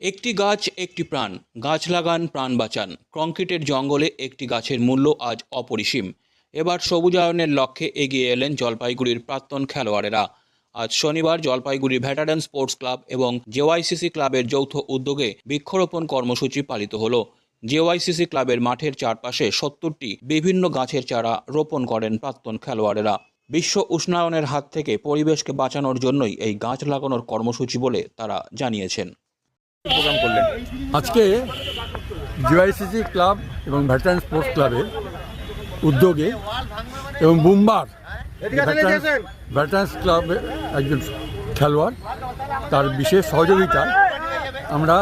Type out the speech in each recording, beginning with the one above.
একটি গাছ, একটি প্রাণ। গাছ লাগান, প্রাণ বাঁচান। কংক্রিটের জঙ্গলে একটি গাছের মূল্য আজ অপরিসীম। এবার সবুজায়নের লক্ষ্যে এগিয়ে এলেন জলপাইগুড়ির প্রাক্তন খেলোয়াড়েরা। আজ শনিবার জলপাইগুড়ি ভেটারান স্পোর্টস ক্লাব এবং জেওয়াইসিসি ক্লাবের যৌথ উদ্যোগে বৃক্ষরোপণ কর্মসূচি পালিত হল। জেওয়াইসিসি ক্লাবের মাঠের চারপাশে সত্তরটি বিভিন্ন গাছের চারা রোপণ করেন প্রাক্তন খেলোয়াড়েরা। বিশ্ব উষ্ণায়নের হাত থেকে পরিবেশকে বাঁচানোর জন্যই এই গাছ লাগানোর কর্মসূচি বলে তারা জানিয়েছেন। প্রোগ্রাম করলেন। আজকে জিআইসিসি ক্লাব এবং ভেটারান স্পোর্টস ক্লাবের উদ্যোগে এবং বুমবার ভেটারান্স ক্লাবের একজন খেলোয়াড় তার বিশেষ সহযোগিতায় আমরা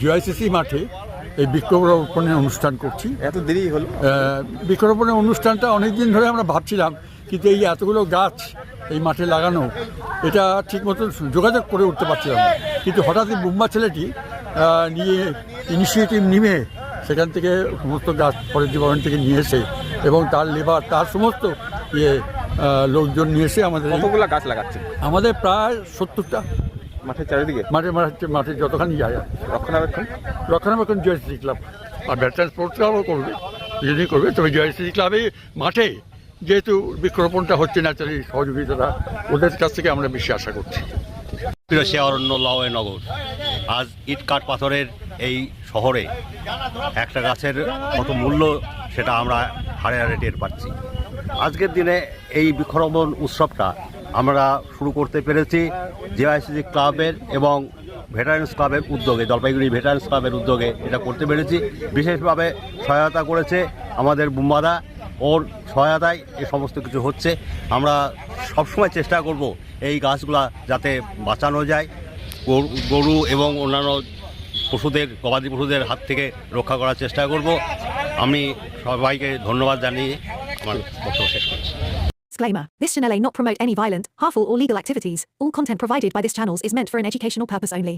জিআইসিসি মাঠে এই বৃক্ষরোপণের অনুষ্ঠান করছি। এত দেরি হলো? বৃক্ষরোপণের অনুষ্ঠানটা অনেক দিন ধরে আমরা ভাবছিলাম কিন্তু এই এতগুলো গাছ এই মাঠে লাগানো এটা ঠিক মতো যোগাযোগ করে উঠতে পারছিলাম কিন্তু হঠাৎই বুম্বা ছেলেটি নিয়ে ইনিশিয়েটিভ নিয়ে সেখান থেকে সমস্ত গাছ ফরেস্ট ডিপার্টমেন্ট থেকে নিয়ে এসে এবং তার লেবার তার সমস্ত ইয়ে লোকজন নিয়ে এসে আমাদের কতগুলো গাছ লাগাচ্ছে? আমাদের প্রায় সত্তরটা। মাঠের চারিদিকে? মাঠে মাঠে মাঠে যতখানি যায়। রক্ষণাবেক্ষণ? রক্ষণাবেক্ষণ জয়শ্রী ক্লাব। আর ব্যাটার স্পোর্টস ক্লাবও করবে যদি করবে তবে জয়শ্রী ক্লাবে মাঠে যেহেতু বৃক্ষরোপণটা হচ্ছে ন্যাচারালি সহযোগিতাটা ওদের কাছ থেকে আমরা বেশি আশা করছি। অরণ্য লওয়ে নগর, আজ ইট কাঠ পাথরের এই শহরে একটা গাছের কত মূল্য সেটা আমরা হারে হারে টের পাচ্ছি। আজকের দিনে এই বৃক্ষরোপণ উৎসবটা আমরা শুরু করতে পেরেছি জেআইসিসি ক্লাবের এবং ভেটারেন্স ক্লাবের উদ্যোগে, জলপাইগুড়ি ভেটারেন্স ক্লাবের উদ্যোগে এটা করতে পেরেছি। বিশেষভাবে সহায়তা করেছে আমাদের বুম্বাদা, ওর সহায়তায় এ সমস্ত কিছু হচ্ছে আমরা সবসময় চেষ্টা করব এই গাছগুলা যাতে বাঁচানো যায় গরু- গরু এবং অন্যান্য পশুদের গবাদি পশুদের হাত থেকে রক্ষা করার চেষ্টা করব আমি সবাইকে ধন্যবাদ জানিয়ে আমার বক্তব্য শেষ করছি Disclaimer This channel may not promote any violent, harmful, or legal activities. All content provided by this channel is meant for an educational purpose only.